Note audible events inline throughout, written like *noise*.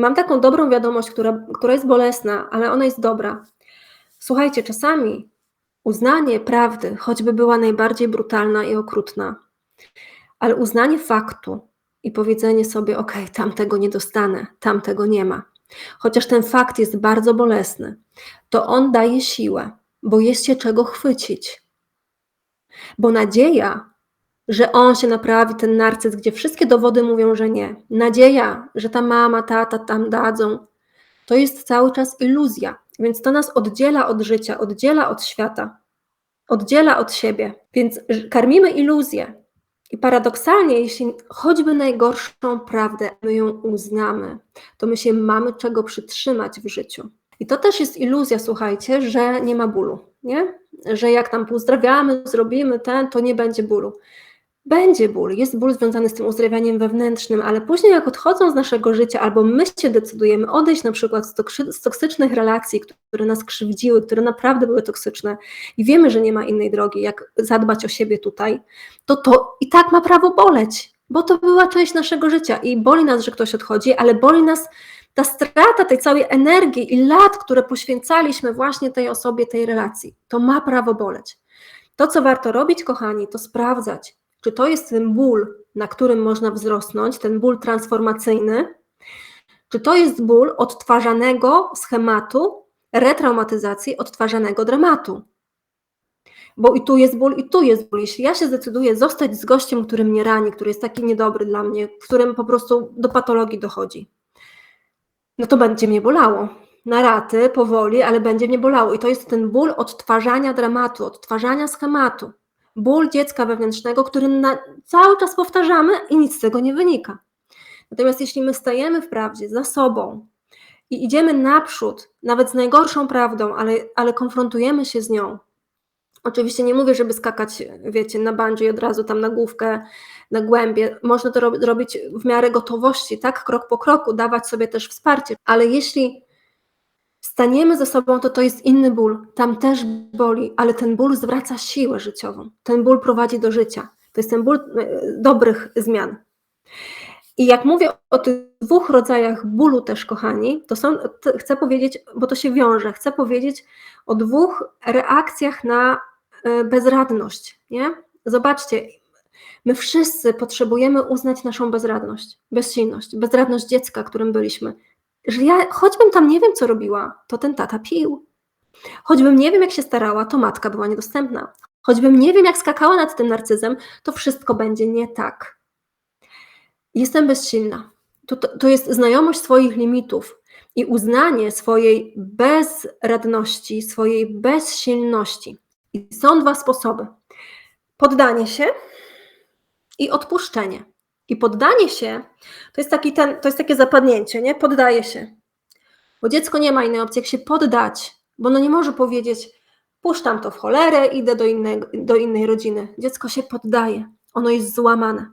Mam taką dobrą wiadomość, która, która jest bolesna, ale ona jest dobra. Słuchajcie, czasami uznanie prawdy, choćby była najbardziej brutalna i okrutna, ale uznanie faktu i powiedzenie sobie: OK, tamtego nie dostanę, tamtego nie ma, chociaż ten fakt jest bardzo bolesny, to on daje siłę, bo jest się czego chwycić. Bo nadzieja, że on się naprawi, ten narcyz, gdzie wszystkie dowody mówią, że nie, nadzieja, że ta mama, tata tam dadzą, to jest cały czas iluzja. Więc to nas oddziela od życia, oddziela od świata, oddziela od siebie. Więc karmimy iluzję. I paradoksalnie, jeśli choćby najgorszą prawdę my ją uznamy, to my się mamy czego przytrzymać w życiu. I to też jest iluzja, słuchajcie, że nie ma bólu, nie? Że jak tam pozdrawiamy, zrobimy ten, to nie będzie bólu. Będzie ból, jest ból związany z tym uzdrawianiem wewnętrznym, ale później jak odchodzą z naszego życia, albo my się decydujemy odejść na przykład z, toksycznych relacji, które nas krzywdziły, które naprawdę były toksyczne i wiemy, że nie ma innej drogi, jak zadbać o siebie tutaj, to to i tak ma prawo boleć, bo to była część naszego życia i boli nas, że ktoś odchodzi, ale boli nas ta strata tej całej energii i lat, które poświęcaliśmy właśnie tej osobie, tej relacji. To ma prawo boleć. To, co warto robić, kochani, to sprawdzać, czy to jest ten ból, na którym można wzrosnąć, ten ból transformacyjny, czy to jest ból odtwarzanego schematu retraumatyzacji, odtwarzanego dramatu. Bo i tu jest ból, i tu jest ból. Jeśli ja się zdecyduję zostać z gościem, który mnie rani, który jest taki niedobry dla mnie, w którym po prostu do patologii dochodzi, no to będzie mnie bolało. Na raty, powoli, ale będzie mnie bolało. I to jest ten ból odtwarzania dramatu, odtwarzania schematu ból dziecka wewnętrznego, który na, cały czas powtarzamy i nic z tego nie wynika. Natomiast jeśli my stajemy w prawdzie za sobą i idziemy naprzód, nawet z najgorszą prawdą, ale, ale konfrontujemy się z nią, Oczywiście nie mówię, żeby skakać, wiecie, na bungee od razu tam na główkę, na głębie. Można to robić w miarę gotowości, tak, krok po kroku, dawać sobie też wsparcie. Ale jeśli staniemy ze sobą, to to jest inny ból. Tam też boli, ale ten ból zwraca siłę życiową. Ten ból prowadzi do życia. To jest ten ból e, dobrych zmian. I jak mówię o tych dwóch rodzajach bólu też, kochani, to są, chcę powiedzieć, bo to się wiąże, chcę powiedzieć o dwóch reakcjach na e, bezradność, nie? Zobaczcie, my wszyscy potrzebujemy uznać naszą bezradność, bezsilność, bezradność dziecka, którym byliśmy że ja choćbym tam nie wiem, co robiła, to ten tata pił. Choćbym nie wiem, jak się starała, to matka była niedostępna. Choćbym nie wiem, jak skakała nad tym narcyzem, to wszystko będzie nie tak. Jestem bezsilna. To, to, to jest znajomość swoich limitów i uznanie swojej bezradności, swojej bezsilności. I są dwa sposoby: poddanie się i odpuszczenie. I poddanie się to jest, taki ten, to jest takie zapadnięcie, nie? Poddaje się. Bo dziecko nie ma innej opcji, jak się poddać, bo ono nie może powiedzieć, puszczam to w cholerę, idę do, innej, do innej rodziny. Dziecko się poddaje, ono jest złamane.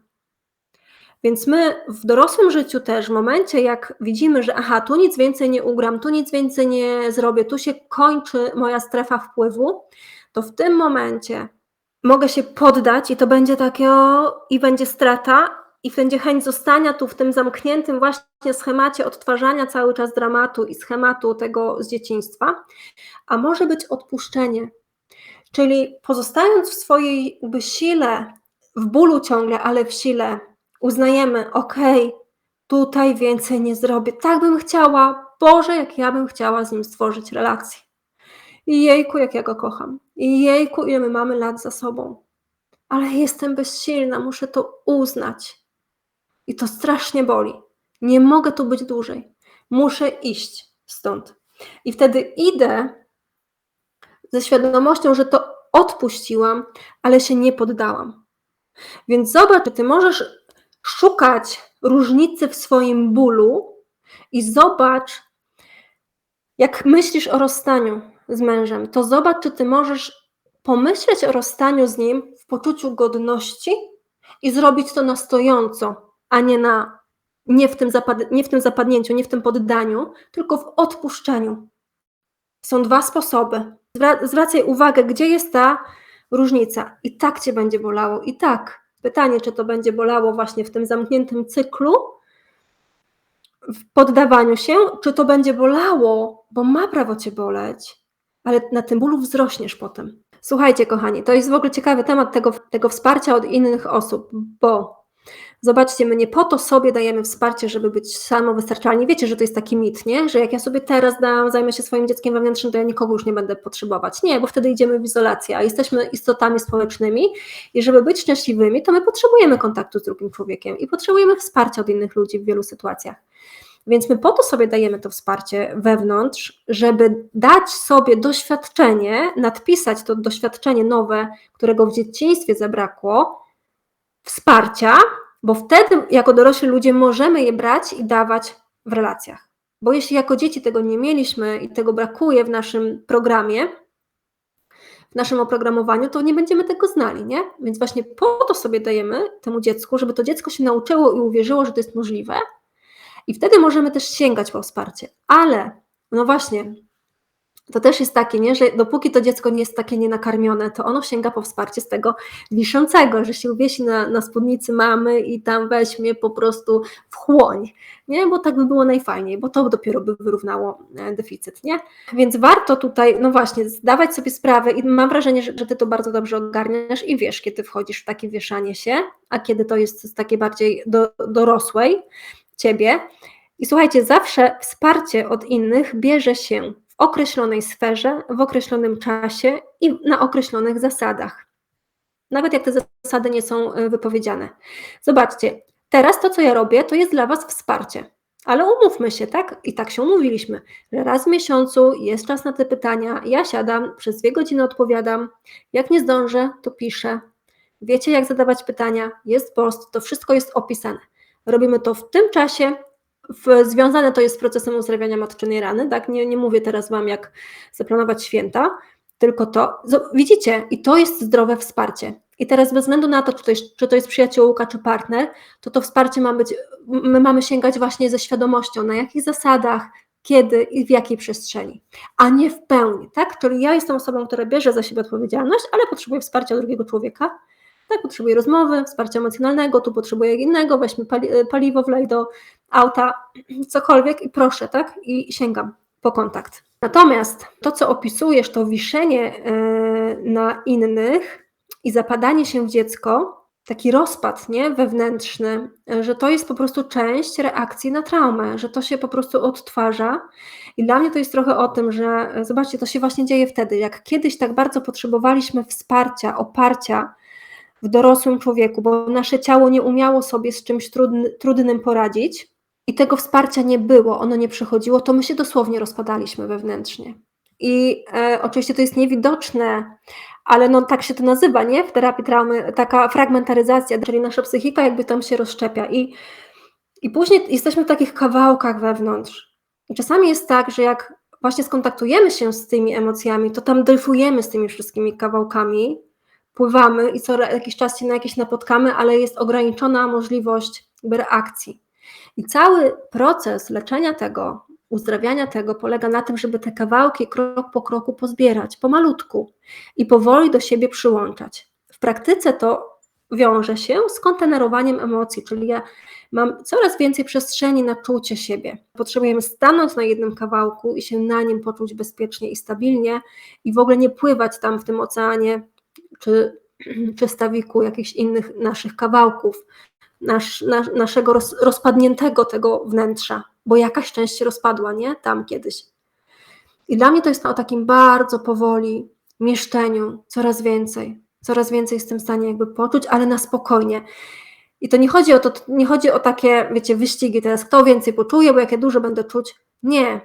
Więc my w dorosłym życiu też, w momencie jak widzimy, że aha, tu nic więcej nie ugram, tu nic więcej nie zrobię, tu się kończy moja strefa wpływu, to w tym momencie mogę się poddać i to będzie takie o, i będzie strata, i będzie chęć zostania tu w tym zamkniętym właśnie schemacie odtwarzania cały czas dramatu i schematu tego z dzieciństwa, a może być odpuszczenie. Czyli pozostając w swojej jakby sile, w bólu ciągle, ale w sile, uznajemy, okej, tutaj więcej nie zrobię. Tak bym chciała, Boże, jak ja bym chciała z nim stworzyć relację. I jejku, jak ja go kocham. I jejku, ile my mamy lat za sobą. Ale jestem bezsilna, muszę to uznać. I to strasznie boli. Nie mogę tu być dłużej. Muszę iść stąd. I wtedy idę ze świadomością, że to odpuściłam, ale się nie poddałam. Więc zobacz, ty możesz szukać różnicy w swoim bólu i zobacz, jak myślisz o rozstaniu z mężem, to zobacz, czy ty możesz pomyśleć o rozstaniu z nim w poczuciu godności i zrobić to na stojąco, a nie, na, nie, w tym zapad, nie w tym zapadnięciu, nie w tym poddaniu, tylko w odpuszczeniu. Są dwa sposoby. Zwracaj uwagę, gdzie jest ta różnica. I tak cię będzie bolało, i tak. Pytanie, czy to będzie bolało właśnie w tym zamkniętym cyklu, w poddawaniu się, czy to będzie bolało, bo ma prawo cię boleć, ale na tym bólu wzrośniesz potem. Słuchajcie, kochani, to jest w ogóle ciekawy temat tego, tego wsparcia od innych osób, bo Zobaczcie, my nie po to sobie dajemy wsparcie, żeby być samowystarczalni. Wiecie, że to jest taki mit, nie? Że jak ja sobie teraz dam, zajmę się swoim dzieckiem wewnętrznym, to ja nikogo już nie będę potrzebować. Nie, bo wtedy idziemy w izolację, a jesteśmy istotami społecznymi i żeby być szczęśliwymi, to my potrzebujemy kontaktu z drugim człowiekiem i potrzebujemy wsparcia od innych ludzi w wielu sytuacjach. Więc my po to sobie dajemy to wsparcie wewnątrz, żeby dać sobie doświadczenie, nadpisać to doświadczenie nowe, którego w dzieciństwie zabrakło, wsparcia, bo wtedy jako dorośli ludzie możemy je brać i dawać w relacjach. Bo jeśli jako dzieci tego nie mieliśmy i tego brakuje w naszym programie, w naszym oprogramowaniu, to nie będziemy tego znali, nie? Więc właśnie po to sobie dajemy temu dziecku, żeby to dziecko się nauczyło i uwierzyło, że to jest możliwe. I wtedy możemy też sięgać po wsparcie. Ale, no właśnie, to też jest takie, nie, że dopóki to dziecko nie jest takie nienakarmione, to ono sięga po wsparcie z tego wiszącego, że się uwiesi na, na spódnicy mamy i tam weźmie po prostu w chłoń, nie, bo tak by było najfajniej, bo to dopiero by wyrównało e, deficyt, nie? Więc warto tutaj, no właśnie, zdawać sobie sprawę i mam wrażenie, że, że ty to bardzo dobrze ogarniasz i wiesz, kiedy wchodzisz w takie wieszanie się, a kiedy to jest z takiej bardziej do, dorosłej ciebie. I słuchajcie, zawsze wsparcie od innych bierze się określonej sferze, w określonym czasie i na określonych zasadach. Nawet jak te zasady nie są e, wypowiedziane. Zobaczcie, teraz to, co ja robię, to jest dla Was wsparcie. Ale umówmy się, tak? I tak się umówiliśmy, że raz w miesiącu jest czas na te pytania. Ja siadam, przez dwie godziny odpowiadam. Jak nie zdążę, to piszę. Wiecie, jak zadawać pytania, jest post, to wszystko jest opisane. Robimy to w tym czasie, w, związane to jest z procesem uzdrawiania matczynej rany, tak? Nie, nie mówię teraz Wam, jak zaplanować święta, tylko to, widzicie, i to jest zdrowe wsparcie. I teraz bez względu na to, czy to jest, czy to jest przyjaciółka, czy partner, to to wsparcie ma być, my mamy sięgać właśnie ze świadomością, na jakich zasadach, kiedy i w jakiej przestrzeni, a nie w pełni, tak? Czyli ja jestem osobą, która bierze za siebie odpowiedzialność, ale potrzebuje wsparcia drugiego człowieka, tak, potrzebuję rozmowy, wsparcia emocjonalnego, tu potrzebuję innego, weźmy pali paliwo, wlej do auta, cokolwiek i proszę, tak? I sięgam po kontakt. Natomiast to, co opisujesz, to wiszenie e, na innych i zapadanie się w dziecko, taki rozpad nie, wewnętrzny, że to jest po prostu część reakcji na traumę, że to się po prostu odtwarza. I dla mnie to jest trochę o tym, że zobaczcie, to się właśnie dzieje wtedy, jak kiedyś tak bardzo potrzebowaliśmy wsparcia, oparcia, w dorosłym człowieku, bo nasze ciało nie umiało sobie z czymś trudny, trudnym poradzić i tego wsparcia nie było, ono nie przychodziło, to my się dosłownie rozpadaliśmy wewnętrznie. I e, oczywiście to jest niewidoczne, ale no tak się to nazywa, nie? W terapii traumy, taka fragmentaryzacja, czyli nasza psychika jakby tam się rozszczepia i, i później jesteśmy w takich kawałkach wewnątrz. I czasami jest tak, że jak właśnie skontaktujemy się z tymi emocjami, to tam dryfujemy z tymi wszystkimi kawałkami pływamy i co jakiś czas się na jakieś napotkamy, ale jest ograniczona możliwość reakcji. I cały proces leczenia tego, uzdrawiania tego polega na tym, żeby te kawałki krok po kroku pozbierać, pomalutku i powoli do siebie przyłączać. W praktyce to wiąże się z kontenerowaniem emocji, czyli ja mam coraz więcej przestrzeni na czucie siebie. Potrzebujemy stanąć na jednym kawałku i się na nim poczuć bezpiecznie i stabilnie i w ogóle nie pływać tam w tym oceanie czy, *clears throat* czy stawiku jakichś innych naszych kawałków, nasz, naszego roz, rozpadniętego tego wnętrza, bo jakaś część się rozpadła, nie? Tam kiedyś. I dla mnie to jest o takim bardzo powoli mieszczeniu, coraz więcej, coraz więcej jestem w stanie jakby poczuć, ale na spokojnie. I to nie chodzi o to, nie chodzi o takie, wiecie, wyścigi teraz, kto więcej poczuje, bo jak ja dużo będę czuć. Nie,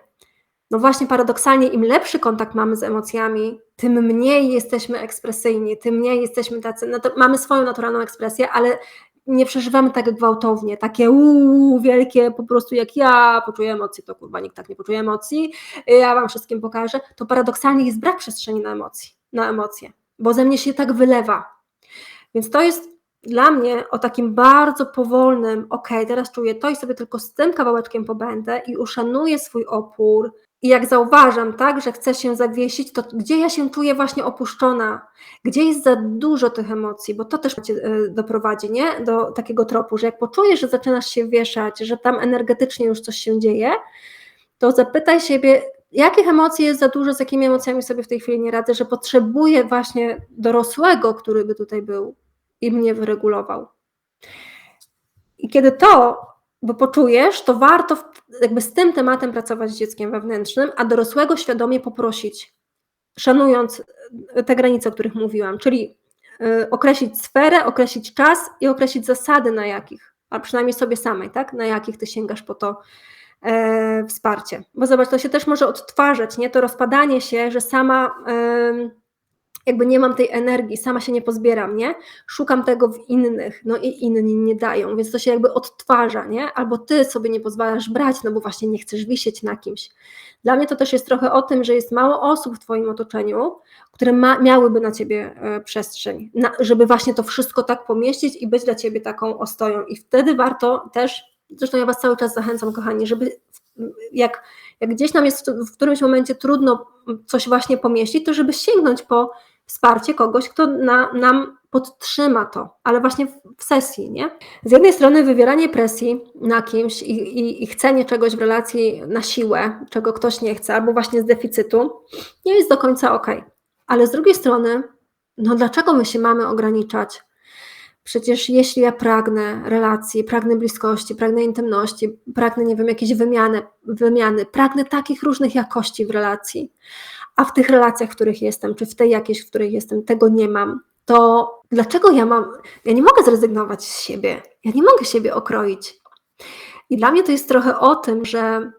no właśnie paradoksalnie im lepszy kontakt mamy z emocjami, tym mniej jesteśmy ekspresyjni, tym mniej jesteśmy tacy, no mamy swoją naturalną ekspresję, ale nie przeżywamy tak gwałtownie, takie uuu, wielkie, po prostu jak ja poczuję emocje, to kurwa nikt tak nie poczuje emocji, ja wam wszystkim pokażę, to paradoksalnie jest brak przestrzeni na emocji, na emocje, bo ze mnie się tak wylewa. Więc to jest dla mnie o takim bardzo powolnym, ok, teraz czuję to i sobie tylko z tym kawałeczkiem pobędę i uszanuję swój opór. I jak zauważam, tak, że chcę się zawiesić, to gdzie ja się czuję właśnie opuszczona, gdzie jest za dużo tych emocji, bo to też cię e, doprowadzi, nie? Do takiego tropu, że jak poczujesz, że zaczynasz się wieszać, że tam energetycznie już coś się dzieje, to zapytaj siebie, jakich emocji jest za dużo, z jakimi emocjami sobie w tej chwili nie radzę, że potrzebuję właśnie dorosłego, który by tutaj był i mnie wyregulował. I kiedy to, bo poczujesz, to warto jakby z tym tematem pracować z dzieckiem wewnętrznym, a dorosłego świadomie poprosić, szanując e, te granice, o których mówiłam, czyli y, określić sferę, określić czas i określić zasady, na jakich, a przynajmniej sobie samej, tak, na jakich ty sięgasz po to e, wsparcie. Bo zobacz, to się też może odtwarzać, nie? To rozpadanie się, że sama e, jakby nie mam tej energii, sama się nie pozbieram, nie? Szukam tego w innych, no i inni nie dają, więc to się jakby odtwarza, nie? Albo ty sobie nie pozwalasz brać, no bo właśnie nie chcesz wisieć na kimś. Dla mnie to też jest trochę o tym, że jest mało osób w twoim otoczeniu, które ma, miałyby na ciebie e, przestrzeń, na, żeby właśnie to wszystko tak pomieścić i być dla ciebie taką ostoją. I wtedy warto też, zresztą ja was cały czas zachęcam, kochani, żeby jak, jak gdzieś nam jest w którymś momencie trudno coś właśnie pomieścić, to żeby sięgnąć po wsparcie kogoś, kto na, nam podtrzyma to, ale właśnie w, sesji, nie? Z jednej strony wywieranie presji na kimś i, i, i chcenie czegoś w relacji na siłę, czego ktoś nie chce, albo właśnie z deficytu, nie jest do końca ok. Ale z drugiej strony, no dlaczego my się mamy ograniczać? Przecież jeśli ja pragnę relacji, pragnę bliskości, pragnę intymności, pragnę, nie wiem, jakiejś wymiany, wymiany, pragnę takich różnych jakości w relacji, a w tych relacjach, w których jestem, czy w tej jakiejś, w której jestem, tego nie mam, to dlaczego ja mam, ja nie mogę zrezygnować z siebie, ja nie mogę siebie okroić. I dla mnie to jest trochę o tym, że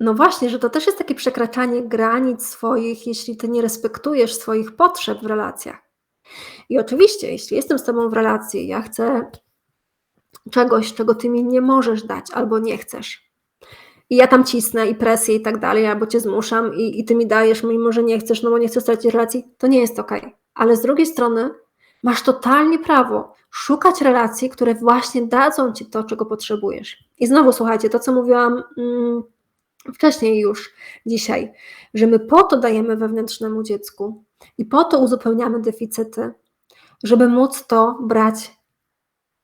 no właśnie, że to też jest takie przekraczanie granic swoich, jeśli ty nie respektujesz swoich potrzeb w relacjach. I oczywiście, jeśli jestem z tobą w relacji, ja chcę czegoś, czego ty mi nie możesz dać albo nie chcesz, i ja tam cisnę i presję i tak dalej, albo cię zmuszam i, i ty mi dajesz, mimo że nie chcesz, no bo nie chcesz stracić relacji, to nie jest okej. Okay. Ale z drugiej strony masz totalnie prawo szukać relacji, które właśnie dadzą ci to, czego potrzebujesz. I znowu słuchajcie, to co mówiłam mm, wcześniej już dzisiaj, że my po to dajemy wewnętrznemu dziecku i po to uzupełniamy deficyty, żeby móc to brać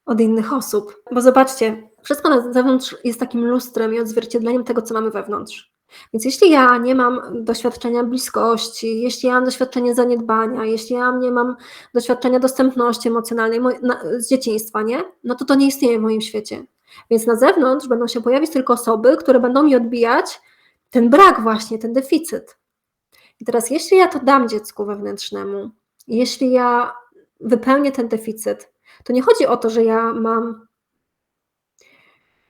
od innych osób. Bo zobaczcie, wszystko na zewnątrz jest takim lustrem i odzwierciedleniem tego, co mamy wewnątrz. Więc jeśli ja nie mam doświadczenia bliskości, jeśli ja mam doświadczenie zaniedbania, jeśli ja nie mam doświadczenia dostępności emocjonalnej z dzieciństwa, nie? no to to nie istnieje w moim świecie. Więc na zewnątrz będą się pojawić tylko osoby, które będą mi odbijać ten brak właśnie, ten deficyt. I teraz jeśli ja to dam dziecku wewnętrznemu, jeśli ja wypełnię ten deficyt, to nie chodzi o to, że ja mam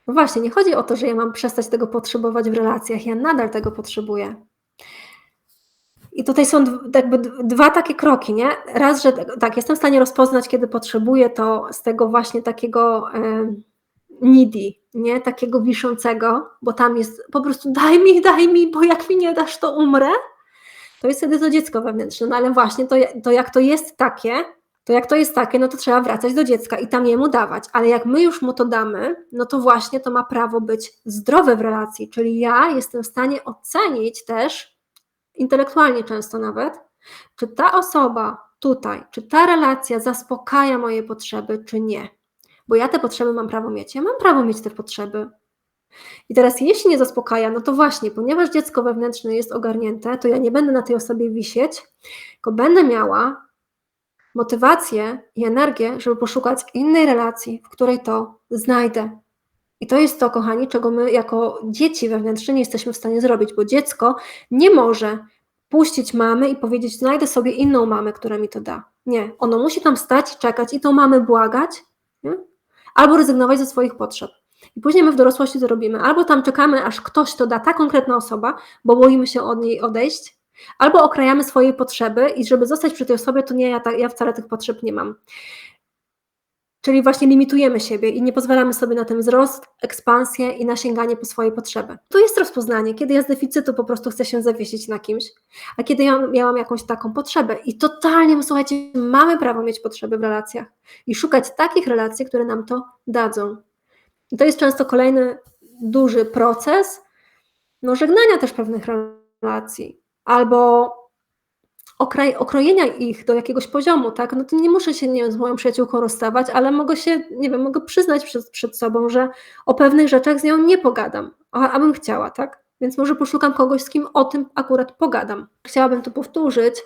no właśnie, nie chodzi o to, że ja mam przestać tego potrzebować w relacjach, ja nadal tego potrzebuję. I tutaj są jakby dwa takie kroki, nie? Raz, że tak, jestem w stanie rozpoznać, kiedy potrzebuję to z tego właśnie takiego needy, nie? Takiego wiszącego, bo tam jest po prostu daj mi, daj mi, bo jak mi nie dasz, to umrę. To jest wtedy to dziecko wewnętrzne, no ale właśnie to, to jak to jest takie, to jak to jest takie, no to trzeba wracać do dziecka i tam jemu dawać. Ale jak my już mu to damy, no to właśnie to ma prawo być zdrowe w relacji. Czyli ja jestem w stanie ocenić też, intelektualnie często nawet, czy ta osoba tutaj, czy ta relacja zaspokaja moje potrzeby, czy nie. Bo ja te potrzeby mam prawo mieć. Ja mam prawo mieć te potrzeby. I teraz, jeśli nie zaspokaja, no to właśnie, ponieważ dziecko wewnętrzne jest ogarnięte, to ja nie będę na tej osobie wisieć, tylko będę miała motywację i energię, żeby poszukać innej relacji, w której to znajdę. I to jest to, kochani, czego my jako dzieci wewnętrzne nie jesteśmy w stanie zrobić, bo dziecko nie może puścić mamy i powiedzieć: Znajdę sobie inną mamę, która mi to da. Nie, ono musi tam stać, czekać i tą mamę błagać, nie? albo rezygnować ze swoich potrzeb. I później my w dorosłości to robimy. Albo tam czekamy, aż ktoś to da, ta konkretna osoba, bo boimy się od niej odejść, Albo okrajamy swoje potrzeby i żeby zostać przy tej osobie, to nie, ja, ta, ja wcale tych potrzeb nie mam. Czyli właśnie limitujemy siebie i nie pozwalamy sobie na ten wzrost, ekspansję i na sięganie po swoje potrzeby. To jest rozpoznanie, kiedy ja z deficytu po prostu chcę się zawiesić na kimś, a kiedy ja miałam jakąś taką potrzebę. I totalnie, słuchajcie, mamy prawo mieć potrzeby w relacjach i szukać takich relacji, które nam to dadzą. I to jest często kolejny duży proces, no, żegnania też pewnych relacji, albo okraj, okrojenia ich do jakiegoś poziomu, tak? No to nie muszę się nie wiem, z moją przyjaciółką rozstawać, ale mogę się, nie wiem, mogę przyznać przed, przed sobą, że o pewnych rzeczach z nią nie pogadam, a, a bym chciała, tak? Więc może poszukam kogoś, z kim o tym akurat pogadam. Chciałabym to powtórzyć,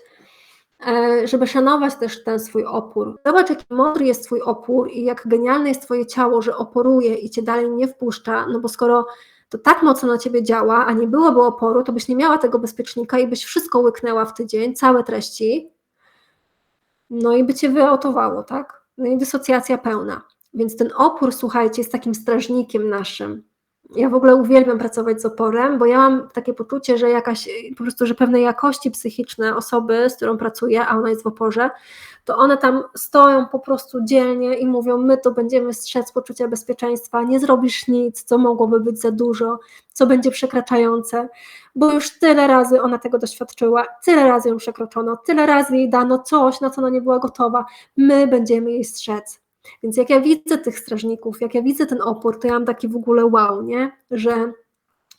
e, żeby szanować też ten swój opór. Zobacz, jaki mądry jest twój opór i jak genialne jest twoje ciało, że oporuje i cię dalej nie wpuszcza, no bo skoro to tak mocno na ciebie działa, a nie byłoby oporu, to byś nie miała tego bezpiecznika i byś wszystko łyknęła w tydzień, całe treści, no i by cię wyautowało, tak? No i dysocjacja pełna. Więc ten opór, słuchajcie, jest takim strażnikiem naszym. Ja w ogóle uwielbiam pracować z oporem, bo ja mam takie poczucie, że jakaś, po prostu, że pewne jakości psychiczne osoby, z którą pracuję, a ona jest w oporze, to one tam stoją po prostu dzielnie i mówią: My to będziemy strzec poczucia bezpieczeństwa, nie zrobisz nic, co mogłoby być za dużo, co będzie przekraczające, bo już tyle razy ona tego doświadczyła, tyle razy ją przekroczono, tyle razy jej dano coś, na co ona nie była gotowa. My będziemy jej strzec. Więc jak ja widzę tych strażników, jak ja widzę ten opór, to ja mam taki w ogóle wow, nie? Że,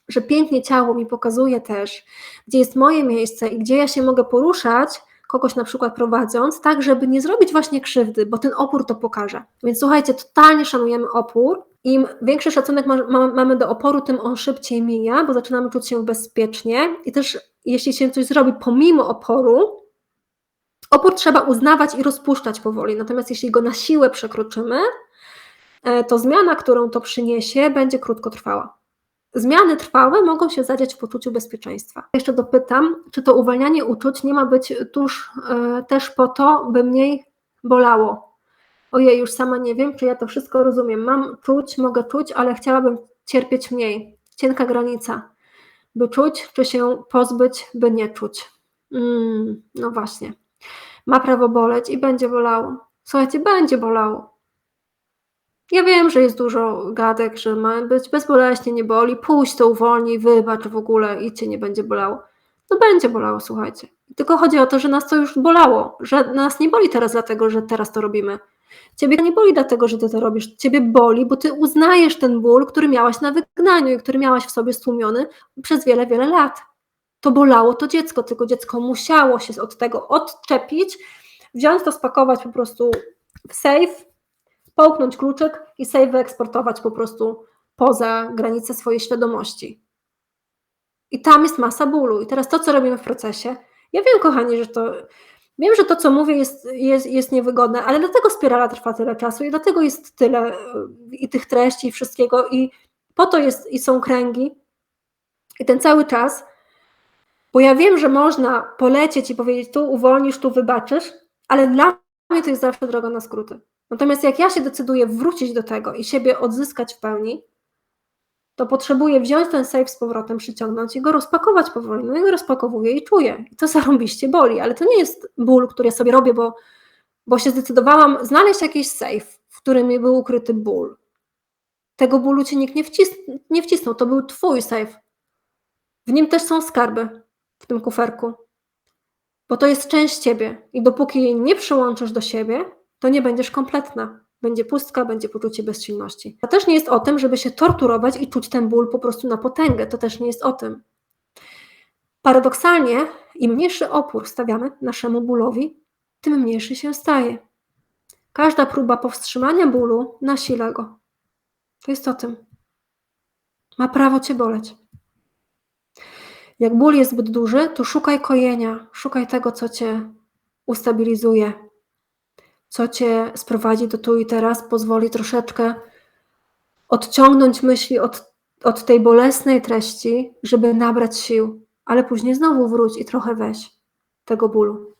że pięknie ciało mi pokazuje też, gdzie jest moje miejsce i gdzie ja się mogę poruszać, kogoś na przykład prowadząc, tak, żeby nie zrobić właśnie krzywdy, bo ten opór to pokaże. Więc słuchajcie, totalnie szanujemy opór. Im większy szacunek ma, ma, mamy do oporu, tym on szybciej mija, bo zaczynamy czuć się bezpiecznie. I też jeśli się coś zrobi pomimo oporu, opór trzeba uznawać i rozpuszczać powoli. Natomiast jeśli go na siłę przekroczymy, e, to zmiana, którą to przyniesie, będzie krótkotrwała. Zmiany trwałe mogą się zadziać w poczuciu bezpieczeństwa. Jeszcze dopytam, czy to uwalnianie uczuć nie ma być tuż e, też po to, by mniej bolało? Ojej, już sama nie wiem, czy ja to wszystko rozumiem. Mam czuć, mogę czuć, ale chciałabym cierpieć mniej. Cienka granica. By czuć, czy się pozbyć, by nie czuć. Mm, no właśnie. Ma prawo boleć i będzie bolało. Słuchajcie, będzie bolało. Ja wiem, że jest dużo gadek, że ma być bezboleśnie, nie boli, pójść to uwolnij, wybacz w ogóle i cię nie będzie bolało. No będzie bolało, słuchajcie. Tylko chodzi o to, że nas to już bolało, że nas nie boli teraz dlatego, że teraz to robimy. Ciebie nie boli dlatego, że ty to robisz. Ciebie boli, bo ty uznajesz ten ból, który miałaś na wygnaniu i który miałaś w sobie stłumiony przez wiele, wiele lat. To bolało to dziecko, tylko dziecko musiało się od tego odczepić, wziąć to, spakować po prostu w safe, połknąć kluczyk i sobie wyeksportować po prostu poza granice swojej świadomości. I tam jest masa bólu. I teraz to, co robimy w procesie, ja wiem, kochani, że to. Wiem, że to, co mówię, jest, jest, jest niewygodne, ale dlatego spirala trwa tyle czasu i dlatego jest tyle i tych treści, i wszystkiego, i po to jest, i są kręgi. I ten cały czas, bo ja wiem, że można polecieć i powiedzieć, tu uwolnisz, tu wybaczysz, ale dla mnie to jest zawsze droga na skróty. Natomiast jak ja się decyduję wrócić do tego i siebie odzyskać w pełni, to potrzebuję wziąć ten safe z powrotem, przyciągnąć i go rozpakować powoli. No i go rozpakowuję i czuję. I to *laughs* zarąbiście boli, ale to nie jest ból, który ja sobie robię, bo, bo się zdecydowałam znaleźć jakiś safe, w którym był ukryty ból. Tego bólu ci nikt nie, wcis nie wcisnął, to był twój safe. W nim też są skarby, w tym kuferku. Bo to jest część ciebie i dopóki jej nie przyłączysz do siebie, to nie będziesz kompletna. Będzie pustka, będzie poczucie bezsilności. To też nie jest o tym, żeby się torturować i czuć ten ból po prostu na potęgę. To też nie jest o tym. Paradoksalnie, im mniejszy opór stawiamy naszemu bólowi, tym mniejszy się staje. Każda próba powstrzymania bólu nasila go. To jest o tym. Ma prawo cię boleć. Jak ból jest zbyt duży, to szukaj kojenia, szukaj tego, co cię ustabilizuje, co cię sprowadzi do tu i teraz, pozwoli troszeczkę odciągnąć myśli od, od tej bolesnej treści, żeby nabrać sił, ale później znowu wróć i trochę weź tego bólu.